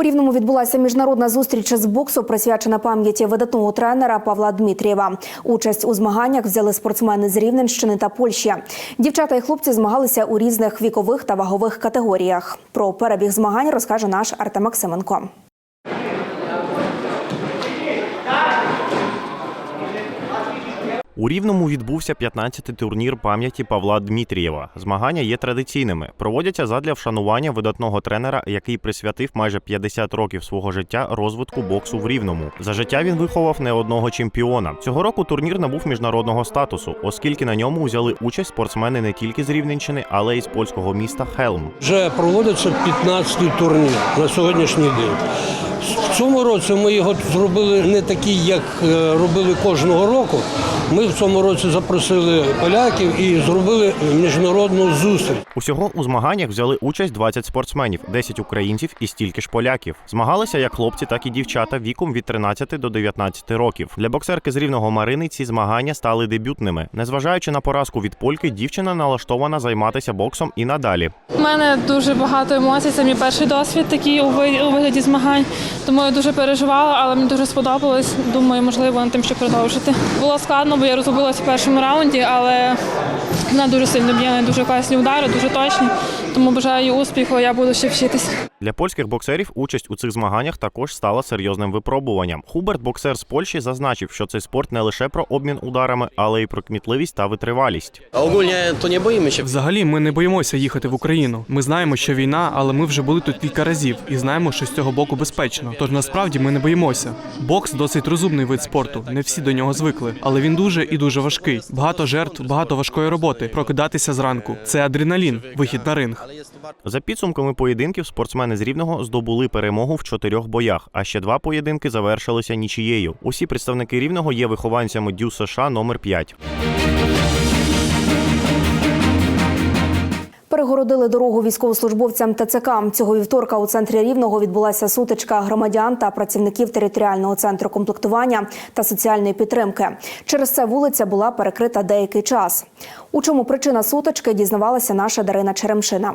У Рівному відбулася міжнародна зустріч з боксу, присвячена пам'яті видатного тренера Павла Дмитрієва. Участь у змаганнях взяли спортсмени з Рівненщини та Польщі. Дівчата і хлопці змагалися у різних вікових та вагових категоріях. Про перебіг змагань розкаже наш Артем Максименко. У Рівному відбувся 15-й турнір пам'яті Павла Дмитрієва. Змагання є традиційними. Проводяться задля вшанування видатного тренера, який присвятив майже 50 років свого життя розвитку боксу в Рівному. За життя він виховав не одного чемпіона. Цього року турнір набув міжнародного статусу, оскільки на ньому взяли участь спортсмени не тільки з Рівненщини, але й з польського міста Хелм. Вже проводиться 15-й турнір на сьогоднішній день. В цьому році ми його зробили не такий, як е, робили кожного року. Ми в цьому році запросили поляків і зробили міжнародну зустріч. Усього у змаганнях взяли участь 20 спортсменів, 10 українців і стільки ж поляків. Змагалися як хлопці, так і дівчата віком від 13 до 19 років. Для боксерки з рівного Марини ці змагання стали дебютними. Незважаючи на поразку від польки, дівчина налаштована займатися боксом і надалі. У мене дуже багато емоцій. Це мій перший досвід такий у вигляді змагань. Тому я дуже переживала, але мені дуже сподобалось. Думаю, можливо, над тим, ще продовжити. Було складно, бо я розгубилася в першому раунді, але вона дуже сильно б'є, дуже класні удари, дуже точні. Тому бажаю успіху, я буду ще вчитися. Для польських боксерів участь у цих змаганнях також стала серйозним випробуванням. Хуберт, боксер з Польщі, зазначив, що цей спорт не лише про обмін ударами, але й про кмітливість та витривалість. Ogólnie to nie Взагалі, ми не боїмося їхати в Україну. Ми знаємо, що війна, але ми вже були тут кілька разів і знаємо, що з цього боку безпечно. Тож насправді ми не боїмося. Бокс досить розумний вид спорту. Не всі до нього звикли, але він дуже і дуже важкий. Багато жертв, багато важкої роботи. Прокидатися зранку. Це адреналін, вихід на ринг. За підсумками поєдинків, спортсмени з рівного здобули перемогу в чотирьох боях, а ще два поєдинки завершилися нічією. Усі представники рівного є вихованцями Дю США номер 5 Перегородили дорогу військовослужбовцям ТЦК. Цього вівторка у центрі Рівного відбулася сутичка громадян та працівників територіального центру комплектування та соціальної підтримки. Через це вулиця була перекрита деякий час. У чому причина сутички дізнавалася наша Дарина Черемшина.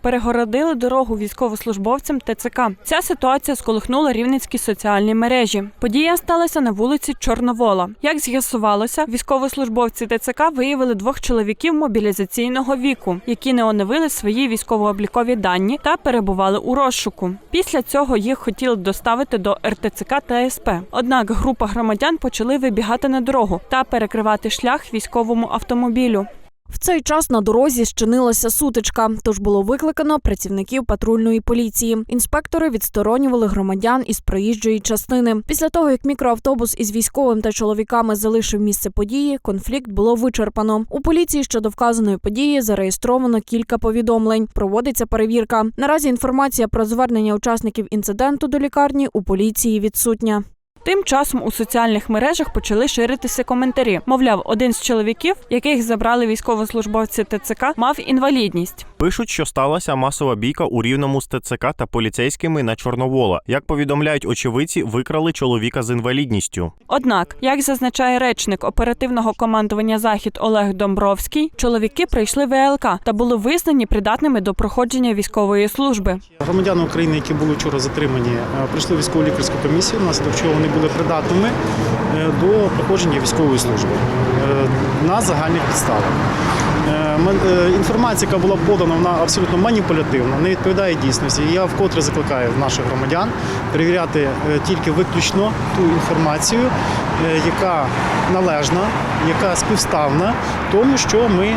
перегородили дорогу військовослужбовцям ТЦК. Ця ситуація сколихнула рівненські соціальні мережі. Подія сталася на вулиці Чорновола. Як з'ясувалося, військовослужбовці ТЦК виявили двох чоловіків мобілізаційного віку, які не оновили свої військово-облікові дані та перебували у розшуку. Після цього їх хотіли доставити до РТЦК та СП. Однак група громадян почали вибігати на дорогу та перекривати шлях військовому автомобілю. В цей час на дорозі щинилася сутичка, тож було викликано працівників патрульної поліції. Інспектори відсторонювали громадян із проїжджої частини. Після того, як мікроавтобус із військовим та чоловіками залишив місце події, конфлікт було вичерпано. У поліції щодо вказаної події зареєстровано кілька повідомлень. Проводиться перевірка. Наразі інформація про звернення учасників інциденту до лікарні у поліції відсутня. Тим часом у соціальних мережах почали ширитися коментарі. Мовляв, один з чоловіків, яких забрали військовослужбовці ТЦК, мав інвалідність. Пишуть, що сталася масова бійка у рівному з ТЦК та поліцейськими на Чорновола. Як повідомляють очевидці, викрали чоловіка з інвалідністю. Однак, як зазначає речник оперативного командування Захід Олег Домбровський, чоловіки пройшли ВЛК та були визнані придатними до проходження військової служби. Громадяни України, які були вчора затримані, е, прийшли в військово лікарську комісію, внаслідок чого вони були придатними е, до проходження військової служби е, на загальних підставах. Е, Інформація, яка була подана, вона абсолютно маніпулятивна, не відповідає дійсності. Я вкотре закликаю наших громадян перевіряти е, тільки виключно ту інформацію, е, яка належна, яка співставна тому, що ми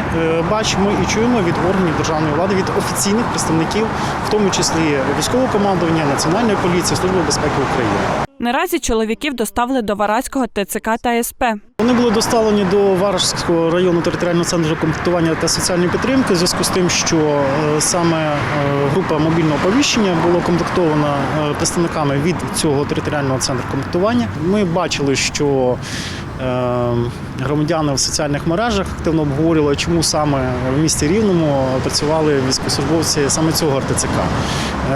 бачимо і чуємо від органів державної влади, від офіційних представників, в тому числі військового командування, Національної поліції, Служби безпеки України. Наразі чоловіків доставили до Вараського ТЦК та СП. Вони були доставлені до Варшського району територіального центру комплектування та соціальної підтримки в зв'язку з тим, що е, саме е, група мобільного оповіщення була комплектована е, представниками від цього територіального центру комплектування. Ми бачили, що громадяни в соціальних мережах активно обговорювали, чому саме в місті Рівному працювали військовослужбовці саме цього РТЦК.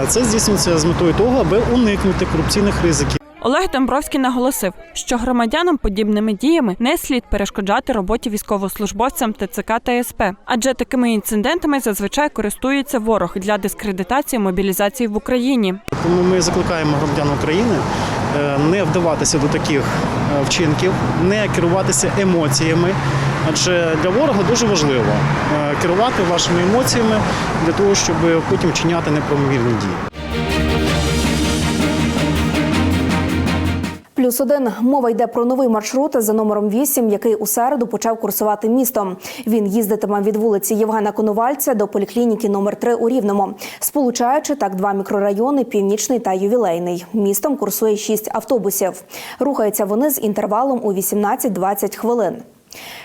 Це здійснюється з метою того, аби уникнути корупційних ризиків. Олег Домбровський наголосив, що громадянам подібними діями не слід перешкоджати роботі військовослужбовцям ТЦК та СП, адже такими інцидентами зазвичай користується ворог для дискредитації мобілізації в Україні. Тому ми закликаємо громадян України е, не вдаватися до таких е, вчинків, не керуватися емоціями. Адже для ворога дуже важливо е, керувати вашими емоціями для того, щоб потім вчиняти неправомірні дії. Плюс один мова йде про новий маршрут за номером 8, який у середу почав курсувати містом. Він їздитиме від вулиці Євгена Коновальця до поліклініки номер 3 у Рівному, сполучаючи так два мікрорайони Північний та Ювілейний. Містом курсує шість автобусів. Рухаються вони з інтервалом у 18-20 хвилин.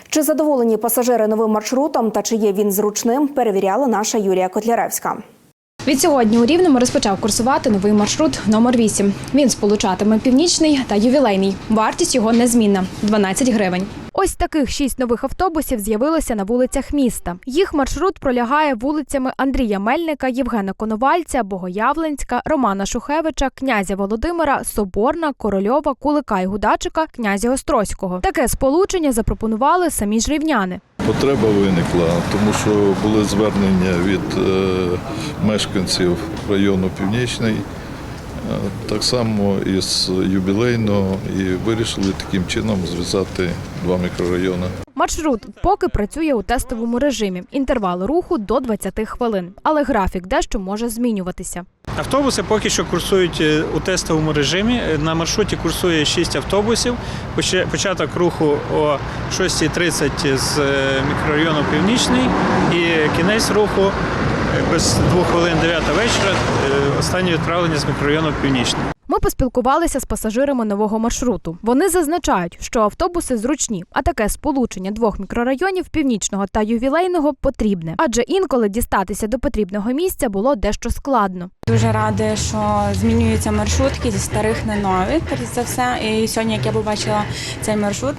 Чи задоволені пасажири новим маршрутом та чи є він зручним, перевіряла наша Юлія Котляревська. Відсьогодні у Рівному розпочав курсувати новий маршрут номер 8. Він сполучатиме північний та ювілейний. Вартість його незмінна 12 гривень. Ось таких шість нових автобусів з'явилося на вулицях міста. Їх маршрут пролягає вулицями Андрія Мельника, Євгена Коновальця, Богоявленська, Романа Шухевича, князя Володимира, Соборна, Корольова, Кулика і Гудачика, князя Острозького. Таке сполучення запропонували самі ж рівняни. Потреба виникла, тому що були звернення від е, мешканців району Північний, так само із юбілейного, і вирішили таким чином зв'язати два мікрорайони. Маршрут поки працює у тестовому режимі. Інтервал руху до 20 хвилин, але графік дещо може змінюватися. Автобуси поки що курсують е, у тестовому режимі. Е, На маршруті курсує 6 автобусів. Поча- Початок руху о 6.30 з е, мікрорайону Північний і кінець руху без 2 хвилин 9 вечора. е, Останнє відправлення з мікрорайону Північний. Ми поспілкувалися з пасажирами нового маршруту. Вони зазначають, що автобуси зручні, а таке сполучення двох мікрорайонів північного та ювілейного потрібне, адже інколи дістатися до потрібного місця було дещо складно. Дуже рада, що змінюються маршрутки зі старих на нові, перш за все. І сьогодні, як я побачила цей маршрут,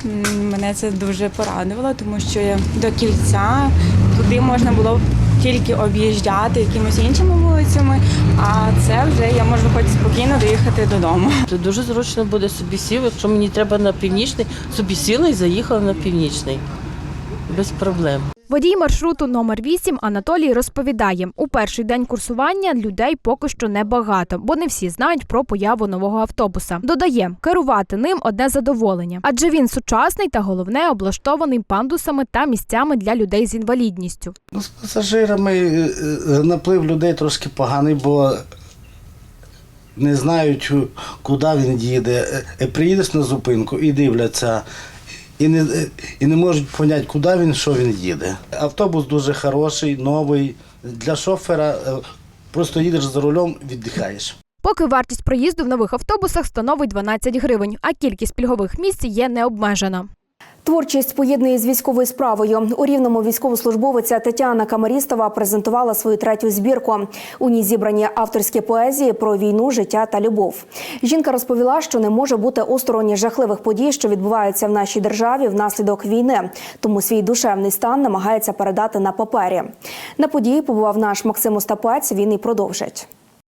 мене це дуже порадувало, тому що до кільця туди можна було тільки об'їжджати якимось іншими вулицями, а це вже я можу хоч спокійно доїхати додому. Це дуже зручно буде собі сів, якщо мені треба на північний, собі сіла і заїхала на північний. Без проблем. Водій маршруту номер 8 Анатолій розповідає, у перший день курсування людей поки що небагато, бо не всі знають про появу нового автобуса. Додає, керувати ним одне задоволення, адже він сучасний та головне облаштований пандусами та місцями для людей з інвалідністю. Ну, з пасажирами е, е, наплив людей трошки поганий, бо не знають, куди він їде. Е, Приїдеш на зупинку і дивляться, і не, і не можуть поняти, куди він, що він їде. Автобус дуже хороший, новий. Для шофера е, просто їдеш за рулем, віддихаєш. Поки вартість проїзду в нових автобусах становить 12 гривень, а кількість пільгових місць є необмежена. Творчість поєднує з військовою справою. У рівному військовослужбовиця Тетяна Камарістова презентувала свою третю збірку. У ній зібрані авторські поезії про війну, життя та любов. Жінка розповіла, що не може бути осторонь жахливих подій, що відбуваються в нашій державі внаслідок війни. Тому свій душевний стан намагається передати на папері. На події побував наш Максим Остапець. Він і продовжить.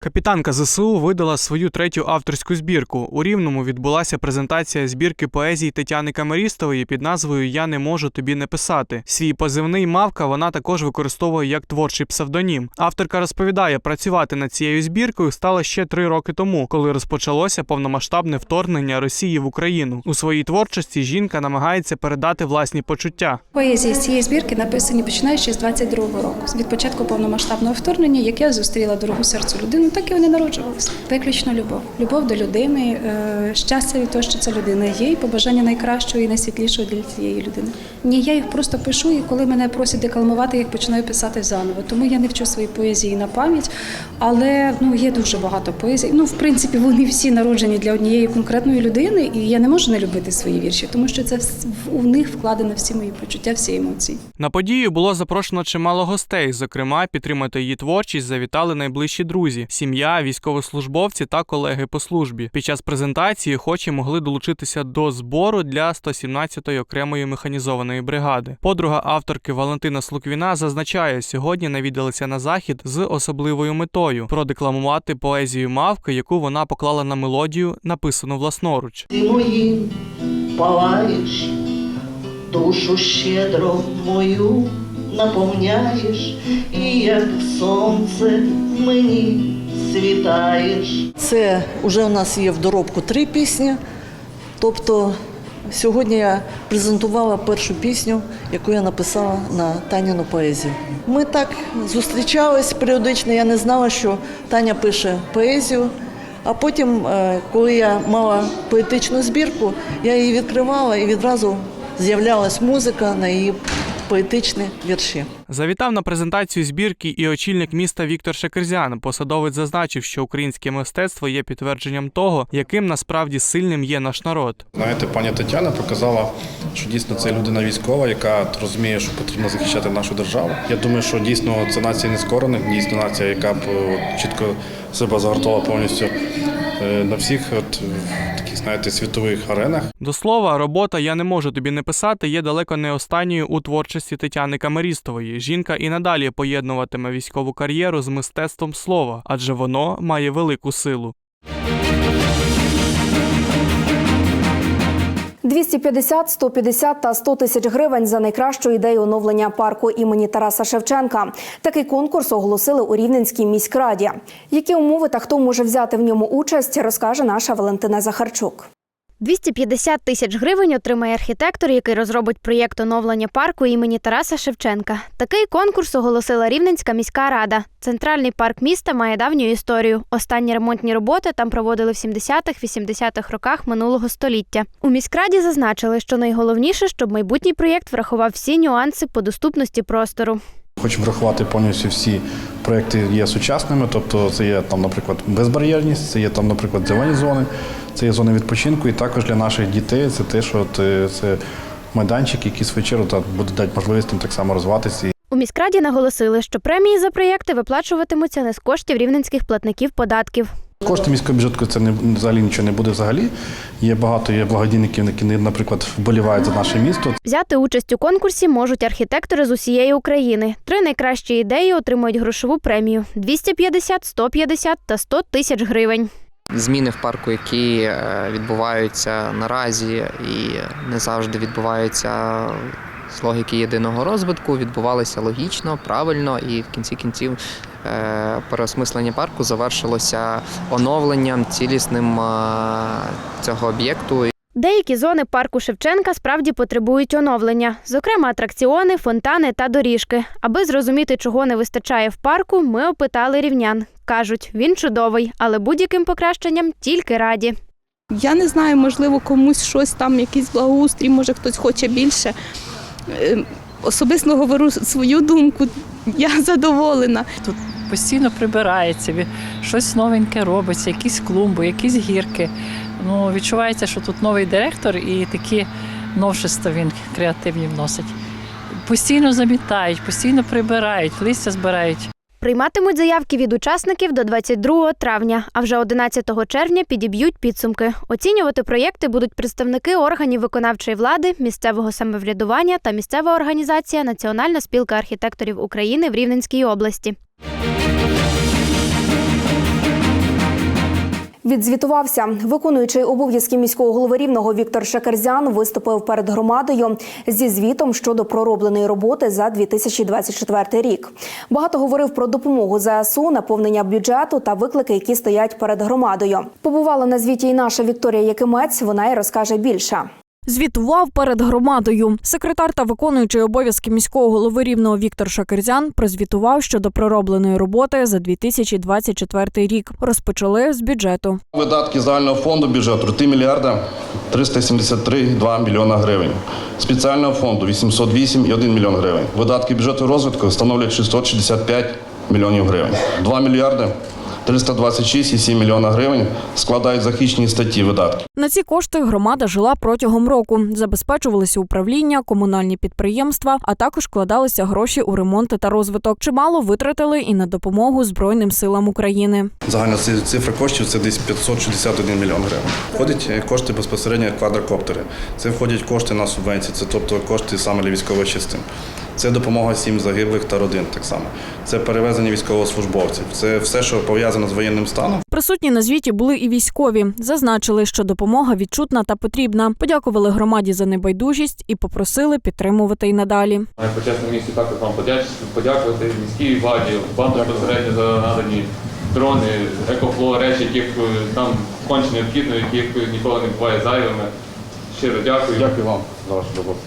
Капітанка ЗСУ видала свою третю авторську збірку. У Рівному відбулася презентація збірки поезії Тетяни Камерістової під назвою Я не можу тобі не писати. Свій позивний мавка вона також використовує як творчий псевдонім. Авторка розповідає, працювати над цією збіркою стало ще три роки тому, коли розпочалося повномасштабне вторгнення Росії в Україну. У своїй творчості жінка намагається передати власні почуття. Поезії з цієї збірки написані починаючи з 22-го року, від початку повномасштабного вторгнення, як я зустріла дорогу серцю людину, так і вони народжувалися. Виключно любов. Любов до людини, е, щастя від того, що ця людина є, і побажання найкращого і найсвітлішого для цієї людини. Ні, я їх просто пишу, і коли мене просять декламувати, я їх починаю писати заново. Тому я не вчу свої поезії на пам'ять, але ну є дуже багато поезій. Ну, в принципі, вони всі народжені для однієї конкретної людини, і я не можу не любити свої вірші, тому що це в- у них вкладено всі мої почуття, всі емоції. На подію було запрошено чимало гостей. Зокрема, підтримати її творчість завітали найближчі друзі, сім'я, військовослужбовці та колеги по службі. Під час презентації охочі могли долучитися до збору для 117-ї окремої механізованої бригади. Подруга авторки Валентина Слуквіна зазначає, сьогодні навідалися на захід з особливою метою продекламувати поезію мавки, яку вона поклала на мелодію, написану власноруч. Ти моїм палаєш, душу щедро мою наповняєш, і як сонце мені світаєш. Це вже у нас є в доробку три пісні. Тобто сьогодні я презентувала першу пісню, яку я написала на Таніну поезію. Ми так зустрічались періодично. Я не знала, що Таня пише поезію. А потім, е, коли я мала поетичну збірку, я її відкривала і відразу з'являлась музика на її поетичні вірші. Завітав на презентацію збірки і очільник міста Віктор Шекерзян. Посадовець зазначив, що українське мистецтво є підтвердженням того, яким насправді сильним є наш народ. Знаєте, пані Тетяна показала, що дійсно це людина військова, яка розуміє, що потрібно захищати нашу державу. Я думаю, що дійсно це нація нескорених, дійсно нація, яка б чітко себе загартувала повністю е, на всіх от, таких, знаєте, світових аренах. До слова, робота Я не можу тобі не писати є далеко не останньою у творчості Тетяни Камерістової. Жінка і надалі поєднуватиме військову кар'єру з мистецтвом слова, адже воно має велику силу. 250, 150 та 100 тисяч гривень за найкращу ідею оновлення парку імені Тараса Шевченка. Такий конкурс оголосили у Рівненській міськраді. Які умови та хто може взяти в ньому участь, розкаже наша Валентина Захарчук. 250 тисяч гривень отримає архітектор, який розробить проєкт оновлення парку імені Тараса Шевченка. Такий конкурс оголосила Рівненська міська рада. Центральний парк міста має давню історію. Останні ремонтні роботи там проводили в 70-х-80-х роках минулого століття. У міськраді зазначили, що найголовніше, щоб майбутній проєкт врахував всі нюанси по доступності простору. Хочемо врахувати повністю всі проекти є сучасними, тобто це є там, наприклад, безбар'єрність, це є там, наприклад, зелені зони, це є зони відпочинку, і також для наших дітей це те, що е, це майданчик, який свою чергу буде дати можливість там так само розвиватися. У міськраді наголосили, що премії за проєкти виплачуватимуться не з коштів рівненських платників податків. Кошти міського бюджету це не взагалі нічого не буде взагалі. Є багато є благодійників, які, наприклад, вболівають за наше місто. Взяти участь у конкурсі можуть архітектори з усієї України. Три найкращі ідеї отримують грошову премію: 250, 150 та 100 тисяч гривень. Зміни в парку, які е, відбуваються наразі і не завжди відбуваються з логіки єдиного розвитку, відбувалися логічно, правильно, і в кінці кінців е, переосмислення парку завершилося оновленням цілісним е, цього об'єкту. Деякі зони парку Шевченка справді потребують оновлення, зокрема атракціони, фонтани та доріжки. Аби зрозуміти, чого не вистачає в парку, ми опитали рівнян. кажуть, він чудовий, але будь-яким покращенням тільки раді. Я не знаю, можливо, комусь щось там, якийсь благоустрій, може хтось хоче більше. Е, Особисто говорю свою думку, я задоволена. Тут постійно прибирається, щось новеньке робиться, якісь клумби, якісь гірки. Ну, відчувається, що тут новий директор і такі новшества він креативні вносить. Постійно замітають, постійно прибирають, листя збирають. Прийматимуть заявки від учасників до 22 травня, а вже 11 червня підіб'ють підсумки. Оцінювати проєкти будуть представники органів виконавчої влади, місцевого самоврядування та місцева організація Національна спілка архітекторів України в Рівненській області. Відзвітувався виконуючий обов'язки міського голови рівного Віктор Шекерзян виступив перед громадою зі звітом щодо проробленої роботи за 2024 рік. Багато говорив про допомогу ЗСУ, наповнення бюджету та виклики, які стоять перед громадою. Побувала на звіті і наша Вікторія Якимець. Вона й розкаже більше. Звітував перед громадою. Секретар та виконуючий обов'язки міського голови рівного Віктор Шакерзян прозвітував щодо проробленої роботи за 2024 рік. Розпочали з бюджету. Видатки загального фонду бюджету 3 мільярда 373,2 мільйона гривень. Спеціального фонду 808,1 мільйон гривень. Видатки бюджету розвитку становлять 665 мільйонів гривень. 2 мільярди 326,7 мільйона гривень складають захищені статті видатків. На ці кошти громада жила протягом року. Забезпечувалися управління, комунальні підприємства, а також вкладалися гроші у ремонти та розвиток. Чимало витратили і на допомогу Збройним силам України. Загальна ци- цифра коштів це десь 561 мільйон гривень. Входять е, кошти безпосередньо квадрокоптери. Це входять кошти на субвенції, це тобто кошти саме для військових частин. Це допомога сім загиблих та родин так само. Це перевезення військовослужбовців. Це все, що пов'язано з воєнним станом. Присутні на звіті були і військові. Зазначили, що допомога відчутна та потрібна. Подякували громаді за небайдужість і попросили підтримувати й надалі. На почесному місці також вам подяч- подякувати міській владі, вам безпосередньо за надані дрони, екофло, речі, яких е, нам конче необхідно, яких ніколи не буває зайвими. Щиро дякую. Дякую вам за вашу роботу.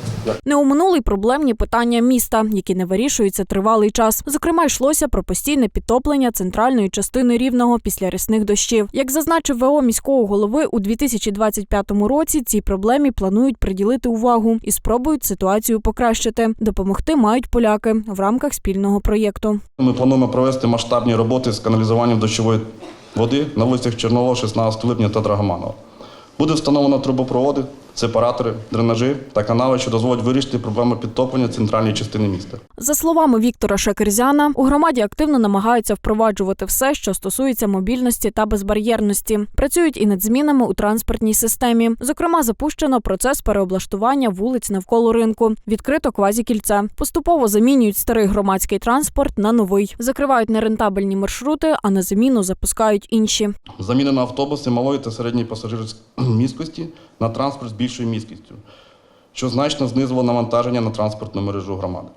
Не оминули й проблемні питання міста, які не вирішуються тривалий час. Зокрема, йшлося про постійне підтоплення центральної частини рівного після рясних дощів. Як зазначив ВО міського голови, у 2025 році цій проблемі планують приділити увагу і спробують ситуацію покращити. Допомогти мають поляки в рамках спільного проєкту. Ми плануємо провести масштабні роботи з каналізуванням дощової води на вулицях Чорнового, 16 липня та Драгоманова. Буде встановлено трубопроводи, сепаратори, дренажі та канави, що дозволять вирішити проблему підтоплення центральної частини міста. За словами Віктора Шакерзяна, у громаді активно намагаються впроваджувати все, що стосується мобільності та безбар'єрності. Працюють і над змінами у транспортній системі. Зокрема, запущено процес переоблаштування вулиць навколо ринку. Відкрито квазікільце. Поступово замінюють старий громадський транспорт на новий. Закривають нерентабельні маршрути, а на заміну запускають інші. Заміна на автобуси малої та середньої пасажирської міськості на транспорт з більшою міськістю, що значно знизило навантаження на транспортну мережу громади.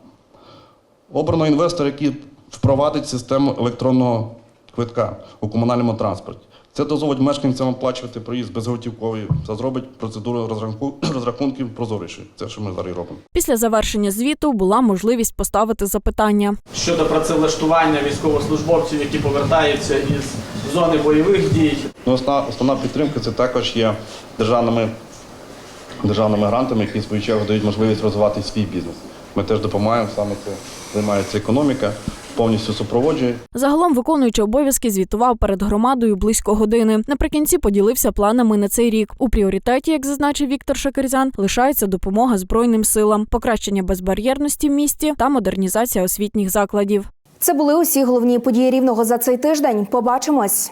Обрано інвестор, який впровадить систему електронного квитка у комунальному транспорті. Це дозволить мешканцям оплачувати проїзд безготівковий та зробить процедуру розрахунку- розрахунків прозорішою. Це що ми зараз робимо. Після завершення звіту була можливість поставити запитання. щодо працевлаштування військовослужбовців, які повертаються із зони бойових дій. Ну, основна, основна підтримка це також є державними, державними грантами, які в свою чергу дають можливість розвивати свій бізнес. Ми теж допомагаємо, саме це займається економіка, повністю супроводжує. Загалом виконуючи обов'язки звітував перед громадою близько години. Наприкінці поділився планами на цей рік. У пріоритеті, як зазначив Віктор Шакерзян, лишається допомога збройним силам, покращення безбар'єрності в місті та модернізація освітніх закладів. Це були усі головні події рівного за цей тиждень. Побачимось.